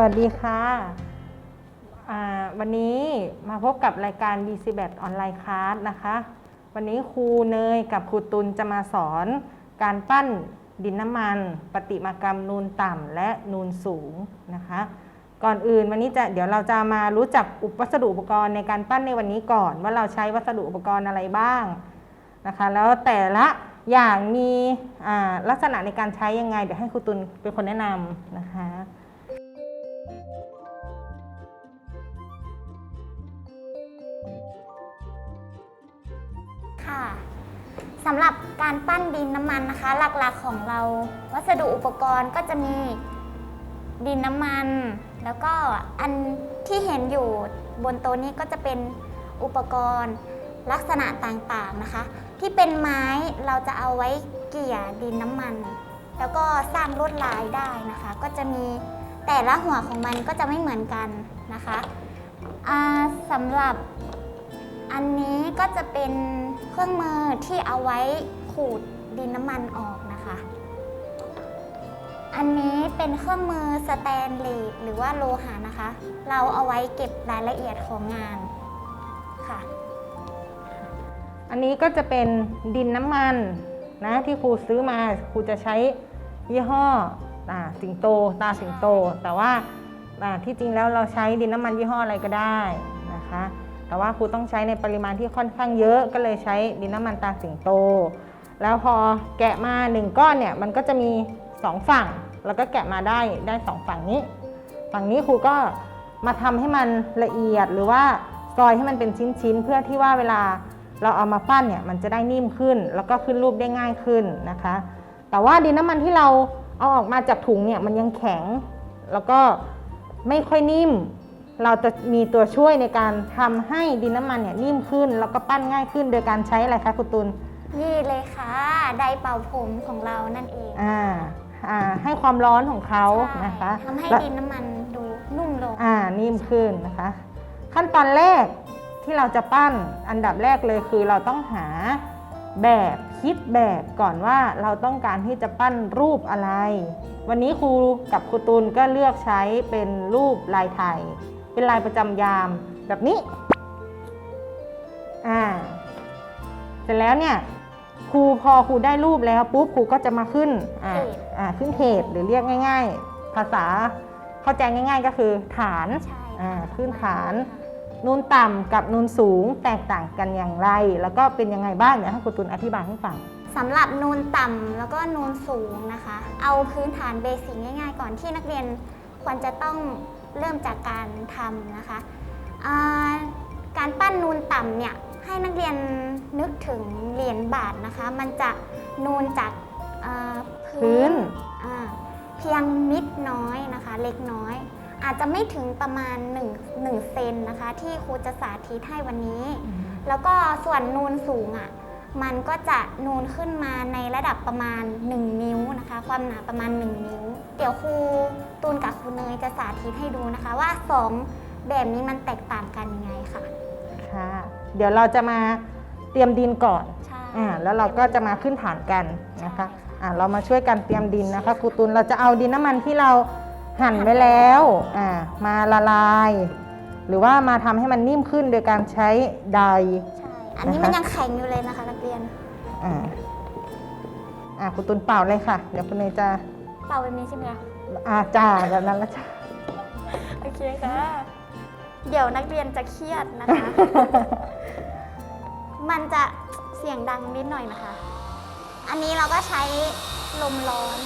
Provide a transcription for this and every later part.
วัสดีค่ะวันนี้มาพบกับรายการ b c b a t ออนไลน์คลาสนะคะ วันนี้ครูเนยกับครูตุลจะมาสอนการปั้นดินน้ำมัน ปฏิมากรรมนูนต่ำและนูนสูงนะคะ ก่อนอื่นวันนี้จะเดี๋ยวเราจะมารู้จักอุปวัสดุอุปกรณ์ในการปั้นในวันนี้ก่อน ว่าเราใช้วัสดุอุปกรณ์อะไรบ้างนะคะ แล้วแต่ละอย่างมีลักษณะในการใช้ยังไง เดี๋ยวให้ครูตุลเป็นคนแนะนำนะคะ สำหรับการปั้นดินน้ำมันนะคะ หลักๆของเรา วัสดุอุปกรณ์ก็จะมีดินน้ำมัน แล้วก็อันที่เห็นอยู่บนโต๊ะนี้ก็จะเป็นอุปกรณ์ลักษณะต่างๆนะคะ ที่เป็นไม้เราจะเอาไว้เกี่ยดินน้ำมัน แล้วก็สร้างลวดลายได้นะคะ ก็จะมีแต่ละหัวของมันก็จะไม่เหมือนกันนะคะสำหรับ อันนี้ก็จะเป็นเครื่องมือที่เอาไว้ขูดดินน้ำมันออกนะคะ อันนี้เป็นเครื่องมือสแตนเลสหรือว่าโลหะนะคะ เราเอาไว้เก็บรายละเอียดของงานค่ะ อันนี้ก็จะเป็นดินน้ำมันนะที่ครูซื้อมาครูจะใช้ยี่ห้ออาสิงโตตาสิงโต แต่ว่าที่จริงแล้วเราใช้ดินน้ำมันยี่ห้ออะไรก็ได้นะคะ แต่ว่าครูต้องใช้ในปริมาณที่ค่อนข้างเยอะ ก็เลยใช้ดินน้ำมันตาสิงโต แล้วพอแกะมาหนึ่งก้อนเนี่ยมันก็จะมีสองฝั่ง แล้วก็แกะมาได้ได้สองฝั่งนี้ ฝั่งนี้ครูก็มาทำให้มันละเอียดหรือว่าซอยให้มันเป็นชิ้นๆ เพื่อที่ว่าเวลาเราเอามาปั้นเนี่ยมันจะได้นิ่มขึ้น แล้วก็ขึ้นรูปได้ง่ายขึ้นนะคะ แต่ว่าดินน้ำมันที่เราเอาออกมาจากถุงเนี่ยมันยังแข็ง แล้วก็ไม่ค่อยนิ่ม เราจะมีตัวช่วยในการทำให้ดินน้ำมันเนี่ยนิ่มขึ้น แล้วก็ปั้นง่ายขึ้นโดยการใช้อะไรคะคุณตุลนี่เลยค่ะไดร์เป่าผมของเรานั่นเองอ่าอ่าให้ความร้อนของเขาใช่นะคะทำให้และดินน้ำมันดูนุ่มลงอ่านิ่มขึ้นนะคะ ขั้นตอนแรกที่เราจะปั้นอันดับแรกเลยคือเราต้องหาแบบคิดแบบก่อนว่าเราต้องการที่จะปั้นรูปอะไร วันนี้ครูกับครูตูนก็เลือกใช้เป็นรูปลายไทย เป็นลายประจำยามแบบนี้ อ่า เสร็จแล้วเนี่ยครูพอครูได้รูปแล้วปุ๊บครูก็จะมาขึ้น อ่าเพจอ่า ขึ้นเพจหรือเรียกง่าย ๆ ภาษาเข้าใจง่าย ๆ ก็คือฐานใช่อ่า ขึ้นฐาน นูนต่ำกับนูนสูงแตกต่างกันอย่างไร แล้วก็เป็นยังไงบ้างเดี๋ยวให้ครูตุลอธิบายให้ฟังสำหรับนูนต่ำแล้วก็นูนสูงนะคะ เอาพื้นฐานเบสิกง่าย ๆ ก่อนที่นักเรียนควรจะต้อง เริ่มจากการทำนะคะอ่าการปั้นนูนต่ำเนี่ยให้นักเรียนนึกถึงเหรียญบาทนะคะ มันจะนูนจากอ่าพื้นอ่าเพียงนิดน้อยนะคะ เล็กน้อย อาจจะไม่ถึงประมาณ1 1เซนนะคะ ที่ครูจะสาธิตให้วันนี้ แล้วก็ส่วนนูนสูงอะ่ะ มันก็จะนูนขึ้นมาในระดับประมาณ 1 นิ้วนะคะ ความหนาประมาณ 1 นิ้ว เดี๋ยวครูตูนกับครูเนยจะสาธิตให้ดูนะคะ ว่า 2 แบบนี้มันแตกต่างกันยังไงค่ะค่ะ เดี๋ยวเราจะมาเตรียมดินก่อนใช่อ่าแล้วเราก็จะมาขึ้นฐานกันนะคะใช่อ่าเรามาช่วยกันเตรียมดินนะคะครูตุลเราจะเอาดินน้ำมันที่เราหั่นไว้แล้วอ่ามาละลาย หรือว่ามาทำให้มันนิ่มขึ้นโดยการใช้ไดร์ใช่ อันนี้นะคะมันยังแข็งอยู่เลยนะคะนักเรียน อ่าอ่าครูตุลเป่าเลยค่ะ เดี๋ยวคุณเนยจะเป่าแบบนี้ใช่ไหมคะอาจ่าแบบนั้นแล้วจ้าโอเคค่ะ เดี๋ยวนักเรียนจะเครียดนะคะ มันจะเสียงดังนิดหน่อยนะคะ อันนี้เราก็ใช้ลมร้อน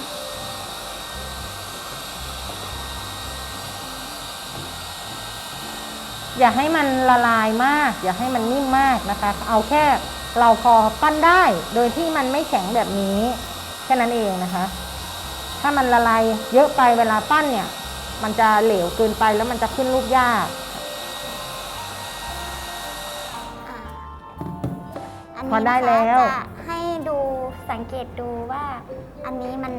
อย่าให้มันละลายมาก อย่าให้มันนิ่มมากนะคะ เอาแค่เราพอปั้นได้ โดยที่มันไม่แข็งแบบนี้แค่นั้นเองนะคะ ถ้ามันละลายเยอะไปเวลาปั้นเนี่ย มันจะเหลวเกินไปแล้วมันจะขึ้นรูปยากอ่าอันพอนี้ได้นะคะแล้ว จะให้ดูสังเกตดูว่าอันนี้มัน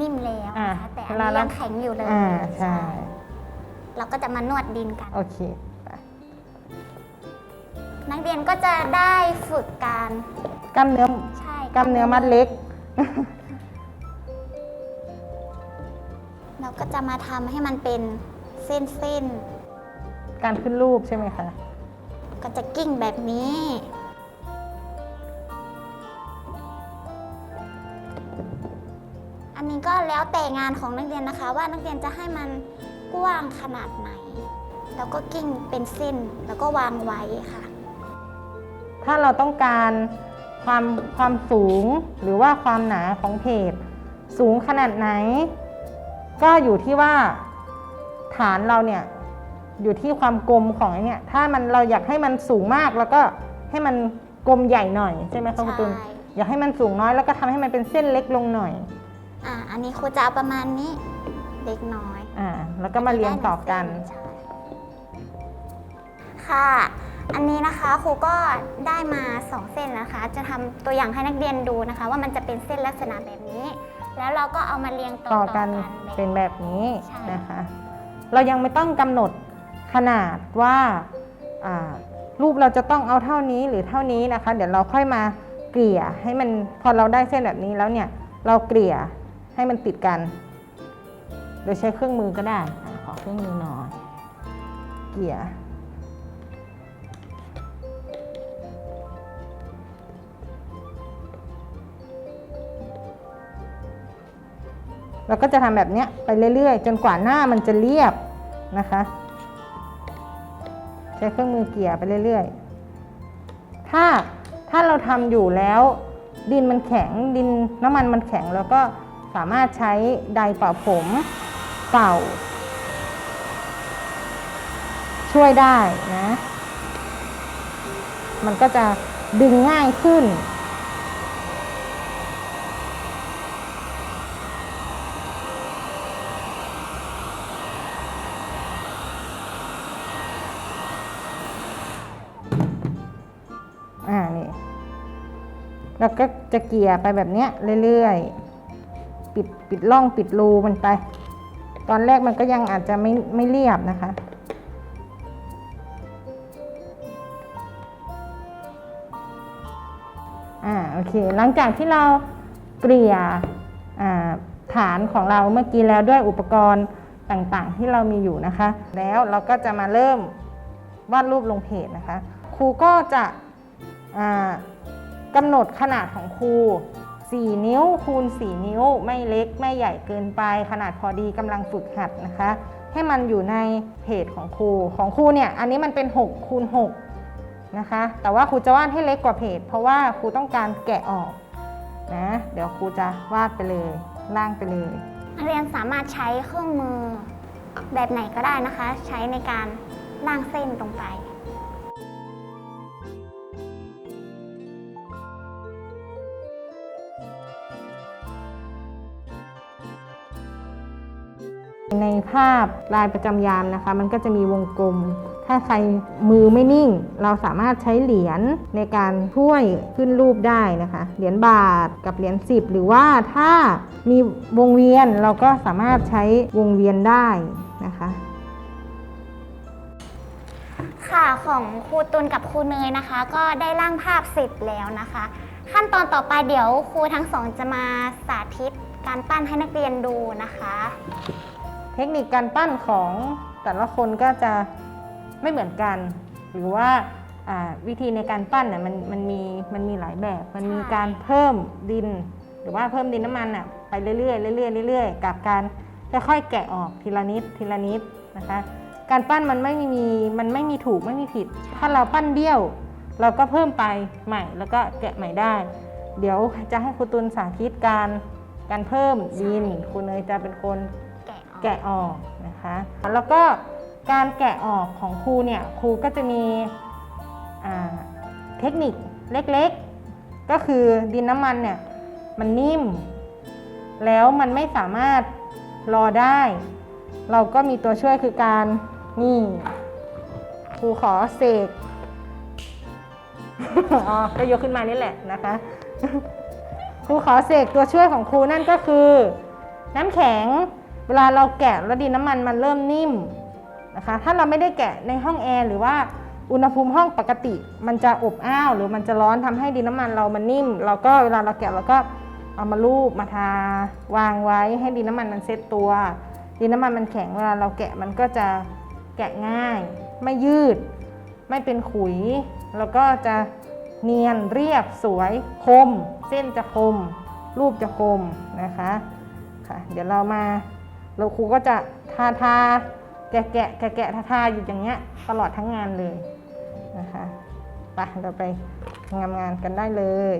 นิ่มแล้วอ่านะคะแต่อันเวลานี้เรายังแข็งอยู่เลย อ่าใช่ เราก็จะมานวดดินกัน โอเคไปนักเรียนก็จะได้ฝึกการกล้ามเนื้อใช่กล้ามเนื้อมัดเล็กแล้วก็จะมาทำให้มันเป็นเส้นการขึ้นรูปใช่ไหมคะ ๆ ก็จะกิ้งแบบนี้ อันนี้ก็แล้วแต่งานของนักเรียนนะคะ ว่านักเรียนจะให้มัน กว้างขนาดไหน แล้วก็กิ้งเป็นเส้นแล้วก็วางไว้ค่ะ ถ้าเราต้องการความความสูงหรือว่าความหนาของเพจสูงขนาดไหน ก็อยู่ที่ว่าฐานเราเนี่ยอยู่ที่ความกลมของไอ้เนี่ยถ้ามันเราอยากให้มันสูงมากแล้วก็ให้มันกลมใหญ่หน่อยใช่ไหมคะคุณตุลใช่อยากให้มันสูงน้อยแล้วก็ทำให้มันเป็นเส้นเล็กลงหน่อย อ่าอันนี้ครูจะเอาประมาณนี้เล็กน้อย อ่าแล้วก็มาเรียงต่อกันใช่ค่ะ อันนี้นะคะครูก็ได้มา2เส้นนะคะ จะทำตัวอย่างให้นักเรียนดูนะคะ ว่ามันจะเป็นเส้นลักษณะแบบนี้ แล้วเราก็เอามาเรียงต่อต่อๆกันแบบ เป็นแบบนี้ใช่ นะคะ เรายังไม่ต้องกำหนดขนาดว่าอ่า รูปเราจะต้องเอาเท่านี้หรือเท่านี้นะคะ เดี๋ยวเราค่อยมาเกลี่ยให้มันพอเราได้เส้นแบบนี้แล้วเนี่ย เราเกลี่ยให้มันติดกัน โดยใช้เครื่องมือก็ได้อะขอเครื่องมือหน่อย เกี่ยเราก็จะทำแบบนี้ไปเรื่อยๆ จนกว่าหน้ามันจะเรียบนะคะ ใช้เครื่องมือเกี่ยไปเรื่อยๆ ถ้าถ้าเราทำอยู่แล้ว ดินมันแข็งดินน้ำมันมันแข็งแล้วก็สามารถใช้ไดเป่าผม เป่า ช่วยได้นะ มันก็จะดึงง่ายขึ้น อ่า นี่ แล้วก็จะเกี่ยไปแบบเนี้ยเรื่อยๆ ปิดปิดร่องปิดรูมันไป ตอนแรกมันก็ยังอาจจะไม่ไม่เรียบนะคะ อ่าโอเค หลังจากที่เราเกลี่ยฐานของเราเมื่อกี้แล้วด้วยอุปกรณ์ต่างๆ ที่เรามีอยู่นะคะ แล้วเราก็จะมาเริ่มวาดรูปลงเพจนะคะ ครูก็จะกำหนดขนาดของครู 4 นิ้วคูณ 4 นิ้ว ไม่เล็กไม่ใหญ่เกินไป ขนาดพอดีกำลังฝึกหัดนะคะ ให้มันอยู่ในเพจของครูของครูเนี่ยอันนี้มันเป็น6คูณ6นะคะแต่ว่าครูจะวาดให้เล็กกว่าเพจ เพราะว่าครูต้องการแกะออกนะเดี๋ยวครูจะวาดไปเลยล่างไปเลยนักเรียนสามารถใช้เครื่องมือแบบไหนก็ได้นะคะ ใช้ในการล่างเส้นตรงไป ในภาพลายประจำยามนะคะ มันก็จะมีวงกลม ถ้าใครมือไม่นิ่ง เราสามารถใช้เหรียญในการช่วยขึ้นรูปได้นะคะ เหรียญบาทกับเหรียญสิบหรือว่าถ้ามีวงเวียนเราก็สามารถใช้วงเวียนได้นะคะค่ะของครูตุลกับครูเนยนะคะ ก็ได้ร่างภาพเสร็จแล้วนะคะ ขั้นตอนต่อไปเดี๋ยวครูทั้งสองจะมาสาธิตการปั้นให้นักเรียนดูนะคะ เทคนิคการปั้นของแต่ละคนก็จะไม่เหมือนกัน หรือว่าวิธีในการปั้นเนี่ยมันมันมีมันมีหลายแบบ มันมีการเพิ่มดิน หรือว่าเพิ่มดินน้ำมันอะไปเรื่อยๆเรื่อยๆเรื่อยๆกับการค่อยๆแกะออกทีละนิดทีละนิดนะคะ การปั้นมันไม่มีมันไม่มีถูกไม่มีผิด ถ้าเราปั้นเบี้ยว เราก็เพิ่มไปใหม่แล้วก็แกะใหม่ได้ เดี๋ยวจะให้ครูตุลสาธิตการการเพิ่มดินครูเนยจะเป็นคน แกะออกนะคะ แล้วก็การแกะออกของครูเนี่ยครูก็จะมีเทคนิคเล็กๆ ก็คือดินน้ำมันเนี่ยมันนิ่ม แล้วมันไม่สามารถรอได้ เราก็มีตัวช่วยคือการนี่ครูขอเสกอ๋อก็ยกขึ้นมานี่แหละนะคะครูขอเสกตัวช่วยของครูนั่นก็คือ น้ำแข็ง เวลาเราแกะแล้วดินน้ำมันมันเริ่มนิ่มนะคะ ถ้าเราไม่ได้แกะในห้องแอร์หรือว่าอุณหภูมิห้องปกติ มันจะอบอ้าวหรือมันจะร้อนทำให้ดินน้ำมันเรามันนิ่ม เราก็เวลาเราแกะเราก็เอามาลูบมาทาวางไว้ให้ดินน้ำมันมันเซ็ตตัว ดินน้ำมันมันแข็งเวลาเราแกะมันก็จะแกะง่าย ไม่ยืด ไม่เป็นขุย แล้วก็จะเนียนเรียบสวยคม เส้นจะคม รูปจะคมนะคะค่ะ เดี๋ยวเรามา เราครูก็จะทาทาแกะแกะแกะแกะทาทาอยู่อย่างเงี้ยตลอดทั้งงานเลยนะคะไปเราไปงานงานกันได้เลย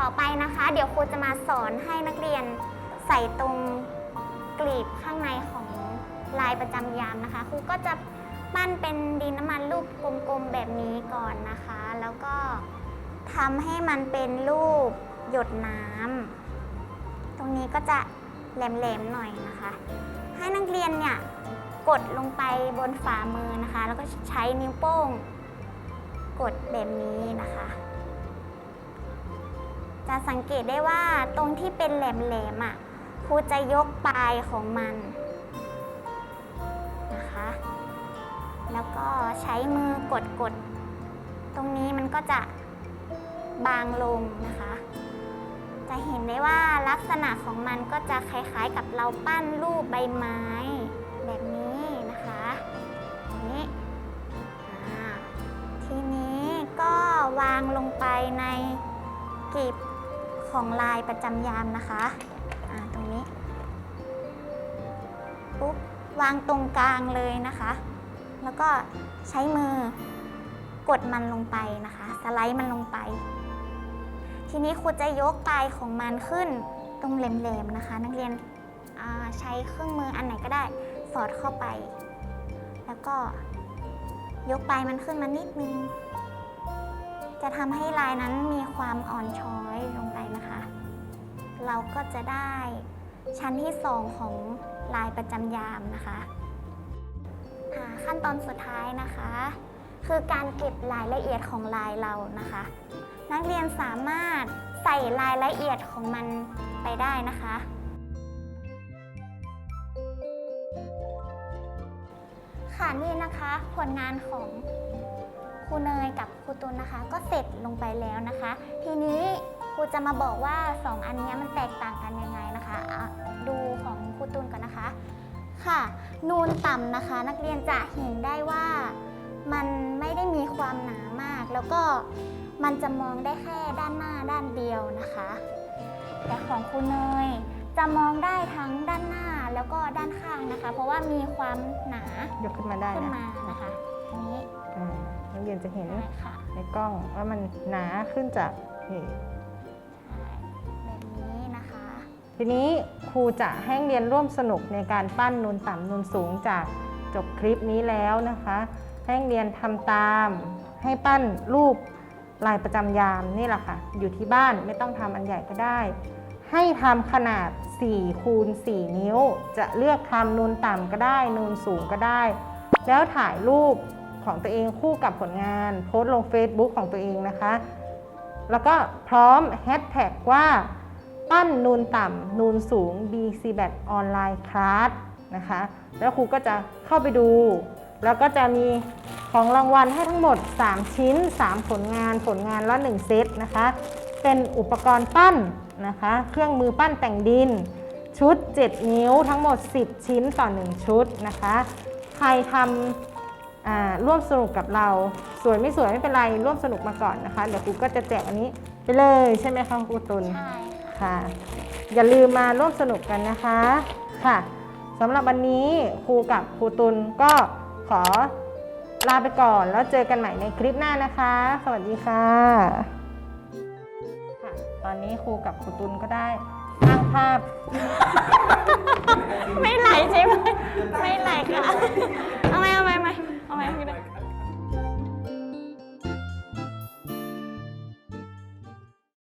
ต่อไปนะคะ เดี๋ยวครูจะมาสอนให้นักเรียนใส่ตรงกลีบข้างในของลายประจำยามนะคะ ครูก็จะปั้นเป็นดินน้ำมันรูปกลมๆแบบนี้ก่อนนะคะ แล้วก็ทำให้มันเป็นรูปหยดน้ำตรงนี้ก็จะแหลมๆหน่อยนะคะ ให้นักเรียนเนี่ยกดลงไปบนฝ่ามือนะคะ แล้วก็ใช้นิ้วโป้ง กดแบบนี้นะคะ จะสังเกตได้ว่าตรงที่เป็นแหลมๆอะครูจะยกปลายของมันนะคะ แล้วก็ใช้มือกดกดๆตรงนี้มันก็จะบางลงนะคะ จะเห็นได้ว่าลักษณะของมันก็จะคล้ายๆกับเราปั้นรูปใบไม้แบบนี้นะคะอย่างนี้ทีนี้ก็วางลงไปในกลีบ ของลายประจำยามนะคะตรงนี้ปุ๊บวางตรงกลางเลยนะคะ แล้วก็ใช้มือกดมันลงไปนะคะ สไลด์มันลงไป ทีนี้ครูจะยกปลายของมันขึ้นตรงแหลมๆนะคะ นักเรียนใช้เครื่องมืออันไหนก็ได้สอดเข้าไป แล้วก็ยกปลายมันขึ้นมานิดนึง จะทำให้ลายนั้นมีความอ่อนช้อย เราก็จะได้ชั้นที่สองของลายประจำยามนะคะขั้นตอนสุดท้ายนะคะ คือการเก็บรายละเอียดของลายเรานะคะ นักเรียนสามารถใส่รายละเอียดของมันไปได้นะคะ ค่ะนี่นะคะผลงานของครูเนยกับครูตุลนะคะ ก็เสร็จลงไปแล้วนะคะ ทีนี้ รูจะมาบอกว่า 2 อันเนี้ยมันแตกต่างกันยังไงนะคะอะดูของครูตุลก่อนนะคะ ค่ะ นูนต่ำนะคะ นักเรียนจะเห็นได้ว่ามันไม่ได้มีความหนามาก แล้วก็มันจะมองได้แค่ด้านหน้าด้านเดียวนะคะ แต่ของครูเนยจะมองได้ทั้งด้านหน้าแล้วก็ด้านข้างนะคะ เพราะว่ามีความหนายกขึ้นมาได้ขึ้นนะมานะคะอันนี้อ่านักเรียนจะเห็นได้ค่ะในกล้องว่ามันหนาขึ้นจากนี่ ทีนี้ครูจะให้เรียนร่วมสนุกในการปั้นนูนต่ำนูนสูงจากจบคลิปนี้แล้วนะคะ ให้เรียนทำตาม ให้ปั้นรูปลายประจำยามนี่แหละค่ะ อยู่ที่บ้านไม่ต้องทำอันใหญ่ก็ได้ ให้ทำขนาด4คูณ4นิ้ว จะเลือกทำนูนต่ำก็ได้ นูนสูงก็ได้ แล้วถ่ายรูปของตัวเองคู่กับผลงาน โพสต์ลง Facebook ของตัวเองนะคะ แล้วก็พร้อมแฮชแท็กว่า ปั้นนูนต่ำนูนสูง BC b a t ออนไลน์คลาสนะคะ แล้วครูก็จะเข้าไปดู แล้วก็จะมีของรางวัลให้ทั้งหมด 3 ชิ้น 3 ผลงานผลงานละ 1 เซตนะคะ เป็นอุปกรณ์ปั้นนะคะ เครื่องมือปั้นแต่งดิน ชุด 7 นิ้วทั้งหมด 10 ชิ้นต่อ 1 ชุดนะคะ ใครทำร่วมสนุกกับเรา สวยไม่สวยไม่เป็นไรร่วมสนุกมาก่อนนะคะ เดี๋ยวครูก็จะแจกอันนี้ไปเลยใช่ไหมคะครูตุลใช่ ค่ะ อย่าลืมมาร่วมสนุกกันนะคะค่ะสำหรับวันนี้ครูกับครูตุลก็ขอลาไปก่อนแล้วเจอกันใหม่ในคลิปหน้านะคะ สวัสดีค่ะค่ะ ตอนนี้ครูกับครูตุลก็ได้ตั้งภาพ ไม่ไหลใช่ไหมไม่ไหลค่ะ เอาไหมเอาไหมเอาไหมเอาไหม